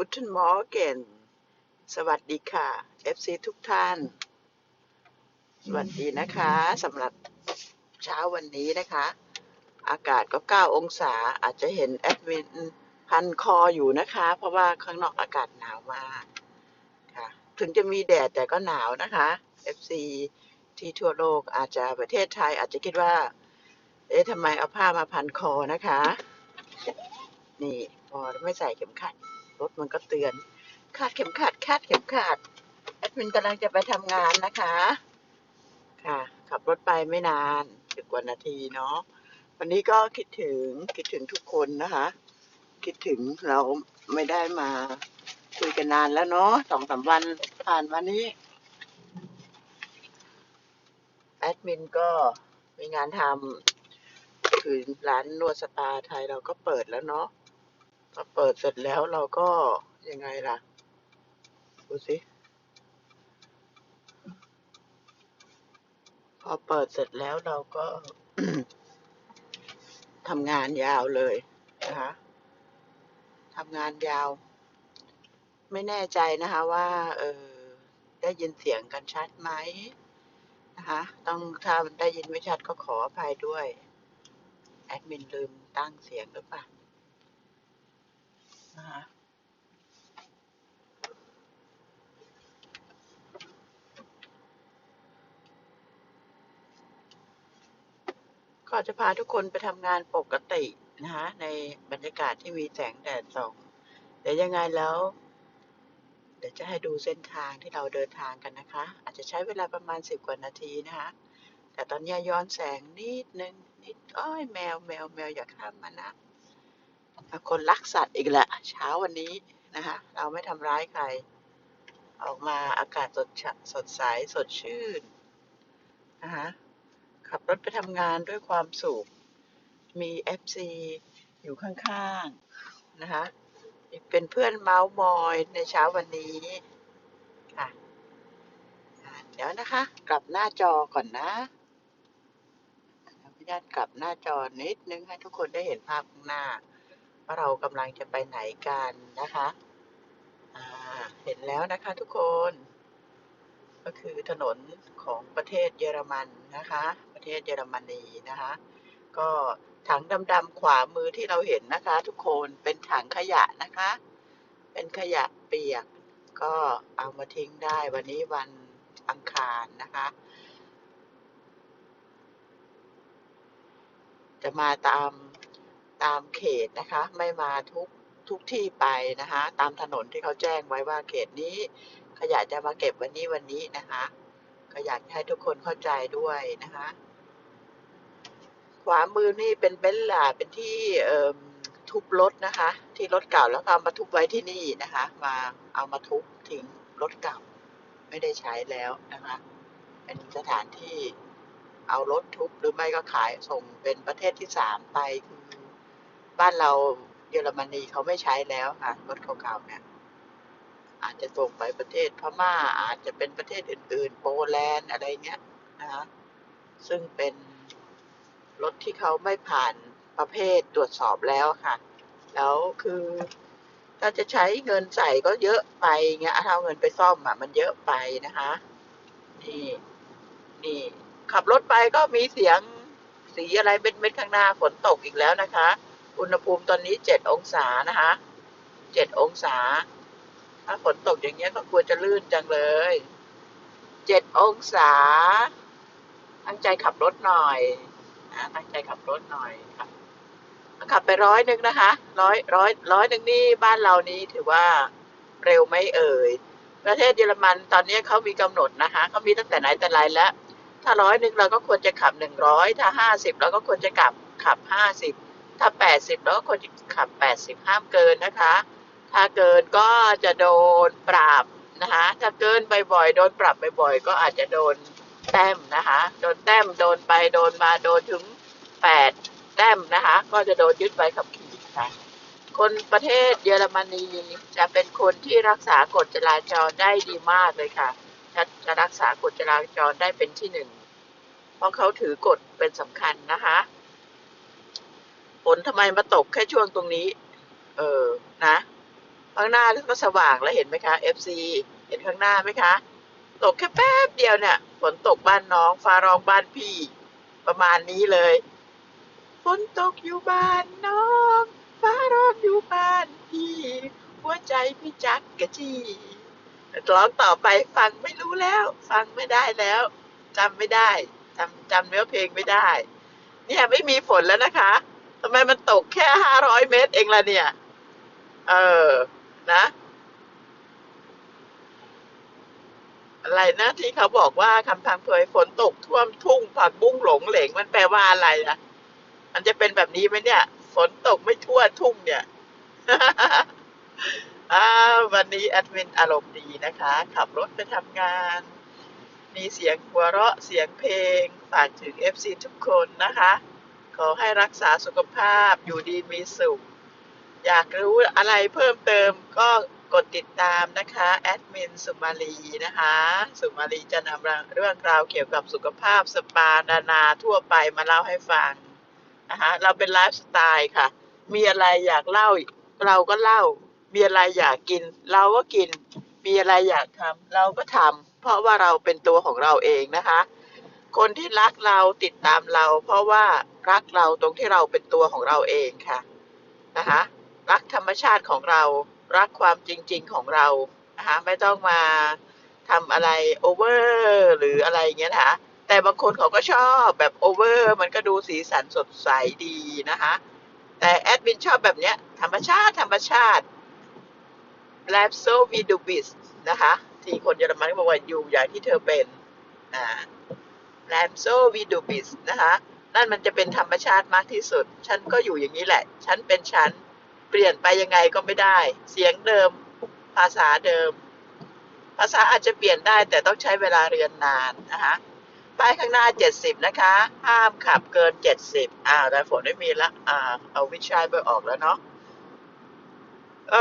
Guten Morgen สวัสดีค่ะ FC ทุกท่าน สวัสดีนะคะสำหรับเช้าวันนี้นะคะ อากาศก็ 9 องศาอาจจะเห็นแอดมินพันคออยู่นะคะ เพราะว่าข้างนอกอากาศหนาวมากค่ะ ถึงจะมีแดดแต่ก็หนาวนะคะ FC ที่ทั่วโลกอาจจะประเทศไทยอาจจะคิดว่า เอ๊ะทำไมเอาผ้ามาพันคอนะคะ นี่พอไม่ใส่เข็มขัด รถมันก็เตือน คาดเข็มขัดคาดเข็มขัดแอดมินกำลังจะไปทำงานนะคะ ค่ะ ขับรถไปไม่นานสิบกว่านาทีเนาะวันนี้ก็คิดถึงคิดถึงทุกคนนะคะ คิดถึงเราไม่ได้มาคุยกันนานแล้วเนาะสองสามวันผ่านมานี้แอดมินก็มีงานทำคือร้านนวดสปาไทยเราก็เปิดแล้วเนาะ พอเปิดเสร็จแล้วเราก็ยังไงล่ะ ดูสิ พอเปิดเสร็จแล้วเราก็ทำงานยาวเลยนะคะทำงานยาว ไม่แน่ใจนะคะว่าเออได้ยินเสียงกันชัดไหมนะคะต้องถ้าได้ยินไม่ชัดก็ขออภัยด้วย แอดมินลืมตั้งเสียงหรือเปล่านะคะ ก็จะพาทุกคนไปทำงานปกตินะคะในบรรยากาศที่มีแสงแดดส่องเดี๋ยวยังไงแล้ว เดี๋ยวจะให้ดูเส้นทางที่เราเดินทางกันนะคะ อาจจะใช้เวลาประมาณสิบกว่านาทีนะคะ แต่ตอนนี้ย้อนแสงนิดนึงนิดอ้อยแมวแมวแมวอย่าข้ามมานะคนรักสัตว์อีกแหละเช้าวันนี้นะคะเราไม่ทำร้ายใคร ออกมาอากาศสดชะสดใสสดชื่นนะคะ ขับรถไปทำงานด้วยความสุข มี FC อยู่ข้างๆ นะคะ เป็นเพื่อนเมาส์มอยในเช้าวันนี้ค่ะเดี๋ยวนะคะ กลับหน้าจอก่อนนะขออนุญาตกลับหน้าจอนิดนึงให้ทุกคนได้เห็นภาพข้างหน้า ว่าเรากำลังจะไปไหนกันนะคะเห็นแล้วนะคะทุกคน ก็คือถนนของประเทศเยอรมันนะคะ เทศเยอรมนีนะคะ ก็ถังดำๆขวามือที่เราเห็นนะคะ ทุกคนเป็นถังขยะนะคะ เป็นขยะเปียก ก็เอามาทิ้งได้วันนี้วันอังคารนะคะ จะมาตามตามเขตนะคะ ไม่มาทุกทุกที่ไปนะคะ ตามถนนที่เขาแจ้งไว้ว่าเขตนี้ ขยะจะมาเก็บวันนี้วันนี้นะคะ ก็อยากให้ทุกคนเข้าใจด้วยนะคะ ขวามือนี่เป็นเบนล่ะเป็นที่เทุบรถนะคะ ที่รถเก่าแล้วก็เอามาทุบไว้ที่นี่นะคะ มาเอามาทุบทิ้งรถเก่า ไม่ได้ใช้แล้วนะคะ เป็นสถานที่เอารถทุบหรือไม่ก็ขายส่งเป็นประเทศที่สามไปคือบ้านเราเยอรมนีเขาไม่ใช้แล้วค่ะรถเก่าๆเนี่ยอาจจะส่งไปประเทศพม่าอาจจะเป็นประเทศอื่น ๆ โปแลนด์อะไรเงี้ยนะคะซึ่งเป็น รถที่เขาไม่ผ่านประเภทตรวจสอบแล้วค่ะ แล้วคือถ้าจะใช้เงินใส่ก็เยอะไปเงี้ยถ้าเอาเงินไปซ่อมอะมันเยอะไปนะคะ นี่นี่ขับรถไปก็มีเสียงสีอะไรเม็ดๆข้างหน้าฝนตกอีกแล้วนะคะ อุณหภูมิตอนนี้เจ็ดองศานะคะเจ็ดองศา ถ้าฝนตกอย่างเงี้ยก็ควรจะลื่นจังเลยเจ็ดองศา ตั้งใจขับรถหน่อย ตั้งใจขับรถหน่อยครับขับไปร้อยหนึ่งนะคะร้อยร้อยร้อยหนึ่งนี่บ้านเรานี้ถือว่าเร็วไม่เอ่ย ประเทศเยอรมันตอนนี้เขามีกำหนดนะคะเขามีตั้งแต่ไหนแต่ไรแล้ว ถ้าร้อยหนึ่งเราก็ควรจะขับหนึ่งร้อยถ้าห้าสิบเราก็ควรจะขับขับห้าสิบถ้าแปดสิบเราก็ควรจะขับแปดสิบห้ามเกินนะคะ ถ้าเกินก็จะโดนปรับนะคะถ้าเกินบ่อยๆโดนปรับบ่อยๆก็อาจจะโดน แต้มนะคะ โดนแต้มโดนไปโดนมาโดนถึงแปดแต้มนะคะ ก็จะโดนยึดใบขับขี่ค่ะคนประเทศเยอรมนีจะเป็นคนที่รักษากฎจราจรได้ดีมากเลยค่ะจะจะรักษากฎจราจรได้เป็นที่หนึ่งเพราะเขาถือกฎเป็นสำคัญนะคะฝนทำไมมาตกแค่ช่วงตรงนี้ เออนะข้างหน้าก็สว่างแล้วเห็นไหมคะ FC เห็นข้างหน้าไหมคะ ตกแค่แป๊บเดียวเนี่ย ฝนตกบ้านน้อง ฟ้าร้องบ้านพี่ ประมาณนี้เลย ฝนตกอยู่บ้านน้อง ฟ้าร้องอยู่บ้านพี่ หัวใจพี่จักกะจีร้องต่อไปฟังไม่รู้แล้ว ฟังไม่ได้แล้วจำไม่ได้จำจำเนื้อเพลงไม่ได้ เนี่ยไม่มีฝนแล้วนะคะทำไมมันตกแค่ห้าร้อยเมตรเองล่ะเนี่ย เออ นะ อะไรนะที่เขาบอกว่าคำพังเพยฝนตกท่วมทุ่งผักบุ้งหลงเหลงมันแปลว่าอะไรล่ะมันจะเป็นแบบนี้ไหมเนี่ย ฝนตกไม่ทั่วทุ่งเนี่ย วันนี้แอดมินอารมณ์ดีนะคะ ขับรถไปทำงาน มีเสียงหัวเราะเสียงเพลง ฝากถึง FC ทุกคนนะคะ ขอให้รักษาสุขภาพอยู่ดีมีสุข อยากรู้อะไรเพิ่มเติมก็ ดติดตามนะคะแอดมินสุมาลีนะคะ สุมาลีจะนำเรื่องราวเกี่ยวกับสุขภาพสปานานาทั่วไปมาเล่าให้ฟังนะคะเราเป็นไลฟ์สไตล์ค่ะ มีอะไรอยากเล่า เราก็เล่า มีอะไรอยากกิน เราก็กิน มีอะไรอยากทำเราก็ทำเพราะว่าเราเป็นตัวของเราเองนะคะ คนที่รักเราติดตามเรา เพราะว่ารักเราตรงที่เราเป็นตัวของเราเองค่ะนะคะรักธรรมชาติของเรา รักความจริง ๆ ของเรานะคะไม่ต้องมาทำอะไรโอเวอร์หรืออะไรอย่างเงี้ยนะคะแต่บางคนเขาก็ชอบแบบโอเวอร์มันก็ดูสีสันสดใสดีนะคะแต่แอดมินชอบแบบเนี้ยธรรมชาติธรรมชาติ l a b s o v i d u b i s นะคะที่คนเยอรมันบอกว่าอยู่อย่างที่เธอเป็นอ่า l a b s o v i d u b i s นะคะนั่นมันจะเป็นธรรมชาติมากที่สุด ฉันก็อยู่อย่างนี้แหละ ฉันเป็นฉัน ปลี่ยนไปยังไงก็ไม่ได้ เสียงเดิม ภาษาเดิม ภาษาอาจจะเปลี่ยนได้แต่ต้องใช้เวลาเรียนนานนะคะป้ายข้างหน้า 70 นะคะ ห้ามขับเกิน 70 อ่าแต่ฝนไม่มีละ อ่า เอาวิชัยไปออกแล้วเนาะ เอ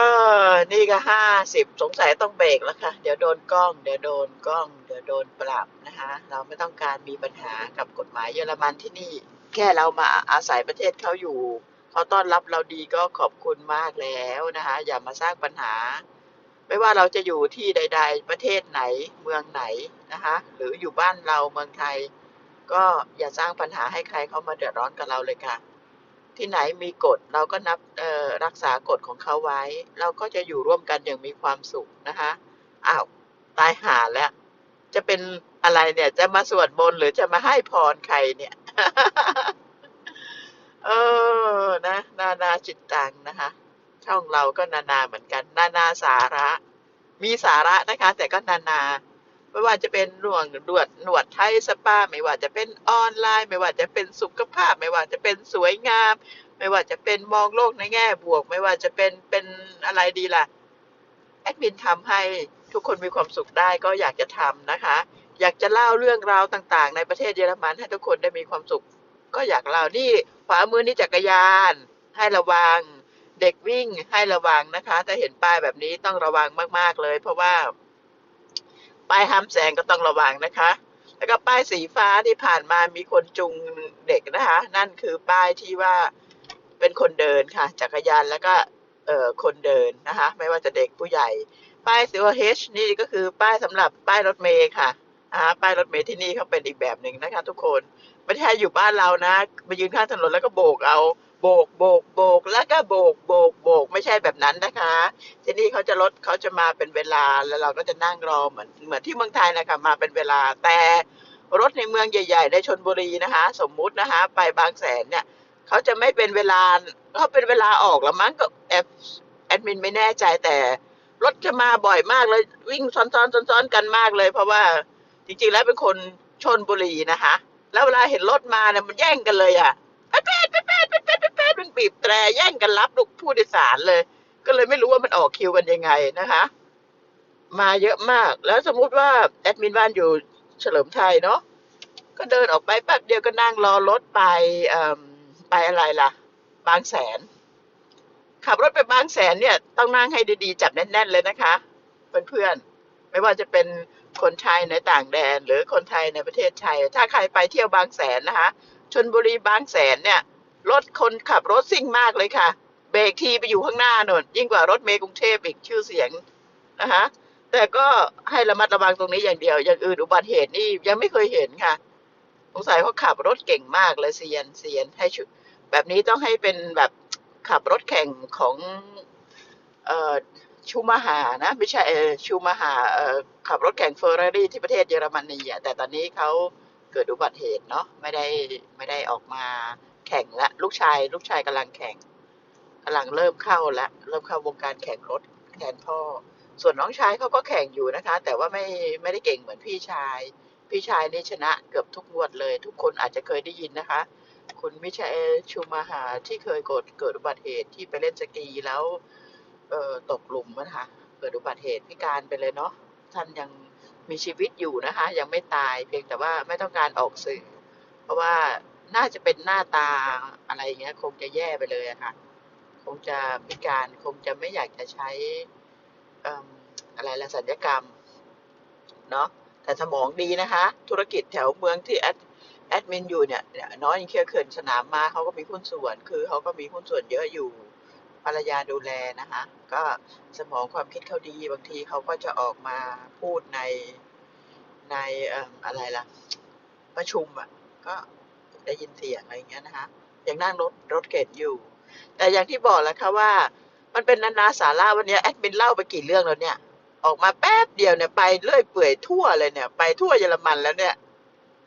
อ นี่ก็ห้าสิบสงสัยต้องเบรกแล้วค่ะ เดี๋ยวโดนกล้อง เดี๋ยวโดนกล้อง เดี๋ยวโดนปรับนะคะ เราไม่ต้องการมีปัญหากับกฎหมายเยอรมันที่นี่ แค่เรามาอาศัยประเทศเขาอยู่ เขาต้อนรับเราดีก็ขอบคุณมากแล้วนะคะ อย่ามาสร้างปัญหา ไม่ว่าเราจะอยู่ที่ใด ๆ ประเทศไหนเมืองไหนนะคะ หรืออยู่บ้านเราเมืองไทย ก็อย่าสร้างปัญหาให้ใครเขามาเดือดร้อนกับเราเลยค่ะ ที่ไหนมีกฎเราก็นับรักษากฎของเขาไว้ เราก็จะอยู่ร่วมกันอย่างมีความสุขนะคะอ้าวตายหาแล้ว จะเป็นอะไรเนี่ย จะมาสวดมนต์หรือจะมาให้พรใครเนี่ย เออ นะ นานาจิตตังนะคะ ช่องเราก็นานาเหมือนกัน นานาสาระ มีสาระนะคะ แต่ก็นานาไม่ว่าจะเป็นหนวงดวดหนวดไทยสปา ไม่ว่าจะเป็นออนไลน์ ไม่ว่าจะเป็นสุขภาพ ไม่ว่าจะเป็นสวยงาม ไม่ว่าจะเป็นมองโลกในแง่บวก ไม่ว่าจะเป็นเป็นอะไรดีล่ะแอดมินทำให้ทุกคนมีความสุขได้ก็อยากจะทำนะคะ อยากจะเล่าเรื่องราวต่างๆ ในประเทศเยอรมันให้ทุกคนได้มีความสุข ก็อยากเล่านี่ ขวามือนี่จักรยานให้ระวัง เด็กวิ่งให้ระวังนะคะ ถ้าเห็นป้ายแบบนี้ต้องระวังมาก ๆเลย เพราะว่า ป้ายห้ามแซงก็ต้องระวังนะคะ แล้วก็ป้ายสีฟ้าที่ผ่านมามีคนจุงเด็กนะคะ นั่นคือป้ายที่ว่าเป็นคนเดินค่ะ จักรยานแล้วก็เอ่อคนเดินนะคะ ไม่ว่าจะเด็กผู้ใหญ่ ป้ายสีว่า H นี่ก็คือป้ายสำหรับป้ายรถเมล์ค่ะ ป้ายรถเมล์ที่นี่เขาเป็นอีกแบบหนึ่งนะคะ ทุกคนไม่ใช่อยู่บ้านเรานะมายืนข้างถนนแล้วก็โบกเอาโบกโบกโบกแล้วก็โบกโบกโบกไม่ใช่แบบนั้นนะคะ ที่นี่เขาจะรถเขาจะมาเป็นเวลาแล้วเราก็จะนั่งรอเหมือนเหมือนที่เมืองไทยนะคะมาเป็นเวลาแต่รถในเมืองใหญ่ ๆ ในชนบุรีนะคะ สมมุตินะคะ ไปบางแสนเนี่ยเขาจะไม่เป็นเวลาเขาเป็นเวลาออกแล้วมั้งก็แอดแอดมินไม่แน่ใจแต่รถจะมาบ่อยมากเลยวิ่งซ้อนๆซ้อนๆกันมากเลย เพราะว่า จริงๆแล้วเป็นคนชนบุรีนะคะแล้วเวลาเห็นรถมาเนี่ยมันแย่งกันเลยอะแป๊ดแป๊ดแป๊ดแป๊ดแป๊ดแป๊ดแป๊ดมันบีบแตรแย่งกันรับลูกผู้โดยสารเลย ก็เลยไม่รู้ว่ามันออกคิวกันยังไงนะคะ มาเยอะมากแล้วสมมุติว่าแอดมินบ้านอยู่เฉลิมไทยเนาะก็เดินออกไปแป๊บเดียวก็นั่งรอรถไปไปอะไรล่ะ บางแสน ขับรถไปบางแสนเนี่ย ต้องนั่งให้ดีๆจับแน่นๆเลยนะคะเพื่อนๆไม่ว่าจะเป็น คนไทยในต่างแดน หรือคนไทยในประเทศไทย ถ้าใครไปเที่ยวบางแสนนะคะชนบุรีบางแสนเนี่ยรถคนขับรถซิ่งมากเลยค่ะ เบรกทีไปอยู่ข้างหน้าหนนยิ่งกว่ารถเมล์กรุงเทพอีกชื่อเสียงนะคะแต่ก็ให้ระมัดระวังตรงนี้อย่างเดียว อย่างอื่นอุบัติเหตุนี่ยังไม่เคยเห็นค่ะสงสัยเขาขับรถเก่งมากเลยเซียนเซียนให้ชุแบบนี้ต้องให้เป็นแบบขับรถแข่งของเอ่อ ชูมาฮานะ ไม่ใช่ชูมาฮาเอ่อขับรถแข่งเฟอร์รารี่ที่ประเทศเยอรมนีอะแต่ตอนนี้เขาเกิดอุบัติเหตุเนาะไม่ได้ไม่ได้ออกมาแข่งละลูกชาย ลูกชายกำลังแข่งกำลังเริ่มเข้าละเริ่มเข้าวงการแข่งรถแทนพ่อ ส่วนน้องชายเขาก็แข่งอยู่นะคะ แต่ว่าไม่ไม่ได้เก่งเหมือนพี่ชาย พี่ชายนี่ชนะเกือบทุกงวดเลย ทุกคนอาจจะเคยได้ยินนะคะ คุณมิชาเอลชูมาฮาที่เคยเกิดเกิดอุบัติเหตุที่ไปเล่นสกีแล้ว เอ่อตกหลุมนะคะเกิดอุบัติเหตุพิการไปเลยเนาะท่านยังมีชีวิตอยู่นะคะ ยังไม่ตายเพียงแต่ว่าไม่ต้องการออกสื่อ เพราะว่าน่าจะเป็นหน้าตาอะไรเงี้ย คงจะแย่ไปเลยะค่ะ คงจะพิการคงจะไม่อยากจะใช้เอิ่มอะไรละสัญญกรรมเนาะแต่สมองดีนะคะ ธุรกิจแถวเมืองที่แอดแอดมินอยู่เนี่ยน้อยยังเคียเขินสนามมาเขาก็มีหุ้นส่วน คือเขาก็มีหุ้นส่วนเยอะอยู่ ภรรยาดูแลนะคะ ก็สมองความคิดเขาดีบางทีเขาก็จะออกมาพูดในในอะไรล่ะ ประชุมอะก็ได้ยินเสียงอะไรอย่างเงี้ยนะคะยังนั่งรถรถเกตอยู่ แต่อย่างที่บอกแล้วค่ะว่า มันเป็นนานาสาระวันนี้แอดมินเล่าไปกี่เรื่องแล้วเนี่ย ออกมาแป๊บเดียวเนี่ยไปเลื่อยเปื่อยทั่วเลยเนี่ย ไปทั่วเยอรมันแล้วเนี่ย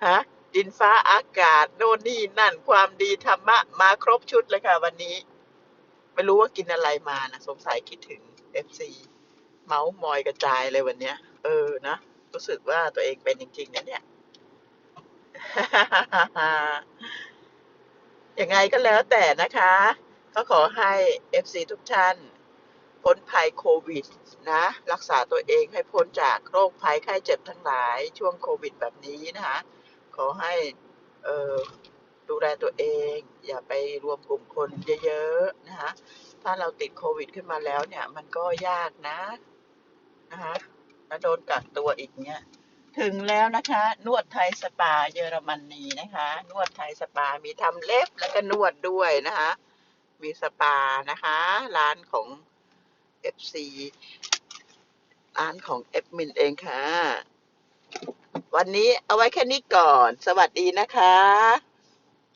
ฮะดินฟ้าอากาศ โน่นนี่นั่นความดีธรรมะ มาครบชุดเลยค่ะวันนี้ ไม่รู้ว่ากินอะไรมานะสงสัยคิดถึงเอฟซีเมาส์มอยกระจายเลยวันเนี้ย เออนะ รู้สึกว่าตัวเองเป็นจริงๆนะเนี่ย ยังไงก็แล้วแต่นะคะ ก็ขอให้ FC ทุกท่าน พ้นภัยโควิด นะ รักษาตัวเองให้พ้นจากโรคภัยไข้เจ็บทั้งหลาย ช่วงโควิดแบบนี้นะคะ ขอให้ เออ ดูแลตัวเอง อย่าไปรวมกลุ่มคนเยอะๆนะคะถ้าเราติดโควิดขึ้นมาแล้วเนี่ย มันก็ยากนะนะคะแล้วโดนกักตัวอีกเนี่ยถึงแล้วนะคะ นวดไทยสปาเยอรมนีนะคะ นวดไทยสปามีทำเล็บแล้วก็นวดด้วยนะคะ มีสปานะคะ ร้านของ FC ร้านของเอฟมินเองค่ะ วันนี้เอาไว้แค่นี้ก่อน สวัสดีนะคะ